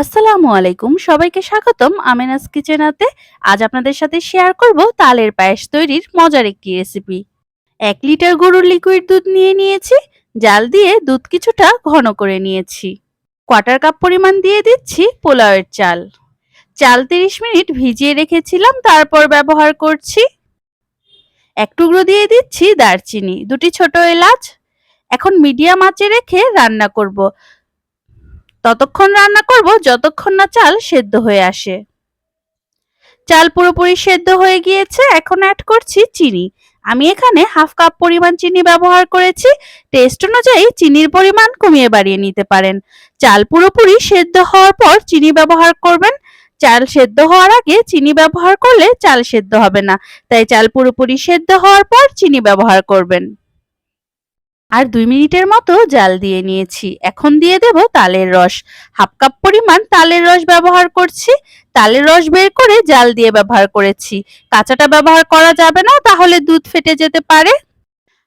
আসসালামু আলাইকুম। সবাইকে স্বাগতম। আমেনাস কিচেনাতে আজ আপনাদের সাথে শেয়ার করব তালের পায়েস তৈরির মজার একটি রেসিপি এক লিটার গরুর লিকুইড দুধ নিয়ে নিয়েছি, জাল দিয়ে দুধ কিছুটা ঘন করে নিয়েছি। কোয়ার্টার কাপ পরিমাণ দিয়ে দিচ্ছি পোলাওয়ের চাল। চাল তিরিশ মিনিট ভিজিয়ে রেখেছিলাম, তারপর ব্যবহার করছি এক টুকরো দিয়ে দিচ্ছি দারচিনি, দুটি ছোট এলাচ। এখন মিডিয়াম আঁচে রেখে রান্না করব। ততক্ষণ রান্না করব, যতক্ষণ না চাল সেদ্ধ হয়ে আসে। চাল পুরোপুরি সেদ্ধ হয়ে গিয়েছে, এখন অ্যাড করছি চিনি। আমি এখানে হাফ কাপ পরিমাণ চিনি ব্যবহার করেছি। টেস্ট অনুযায়ী চিনির পরিমাণ কমিয়ে বাড়িয়ে নিতে পারেন। চাল পুরোপুরি সেদ্ধ হওয়ার পর চিনি ব্যবহার করবেন। চাল সেদ্ধ হওয়ার আগে চিনি ব্যবহার করলে চাল সেদ্ধ হবে না। তাই চাল পুরোপুরি সেদ্ধ হওয়ার পর চিনি ব্যবহার করবেন। আর দুই মিনিটের মতো জাল দিয়ে নিয়েছি। এখন দিয়ে দেব তালের রস। হাফ কাপ পরিমাণ তালের রস ব্যবহার করছি। তালের রস বের করে জাল দিয়ে ব্যবহার করেছি। কাঁচাটা ব্যবহার করা যাবে না, তাহলে দুধ ফেটে যেতে পারে।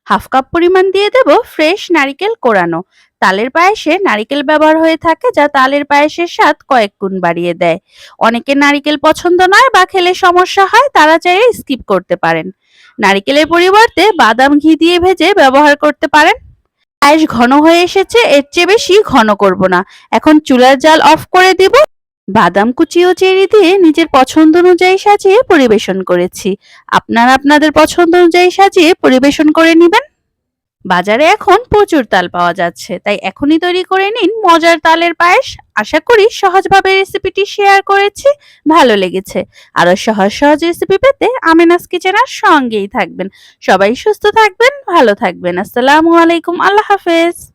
হাফ কাপ পরিমাণ দিয়ে দেব ফ্রেশ নারিকেল কোরানো। তালের পায়েসে নারিকেল ব্যবহার হয়ে থাকে যা তালের পায়েসের স্বাদ কয়েক গুণ বাড়িয়ে দেয়। অনেকে নারিকেল পছন্দ নয় বা খেলে সমস্যা হয়, তারা চাইলে স্কিপ করতে পারেন। নারিকেলের পরিবর্তে বাদাম ঘি দিয়ে ভেজে ব্যবহার করতে পারেন। পায়েস ঘন হয়ে এসেছে, এর চেয়ে বেশি ঘন করব না। এখন চুলার জাল অফ করে দিব। বাদাম কুচি ও চেরি দিয়ে নিজের পছন্দ অনুযায়ী সাজিয়ে পরিবেশন করেছি। আপনারা আপনাদের পছন্দ অনুযায়ী সাজিয়ে পরিবেশন করে নেবেন। বাজারে এখন প্রচুর তাল পাওয়া যাচ্ছে, তাই এখনই তৈরি করে নিন মজার তালের পায়েস। আশা করি সহজভাবে রেসিপিটি শেয়ার করেছি, ভালো লেগেছে। আরও সহজ সহজ রেসিপি পেতে আমেনাস কিচেনার সঙ্গেই থাকবেন। সবাই সুস্থ থাকবেন, ভালো থাকবেন। আসসালামু আলাইকুম, আল্লাহ হাফেজ।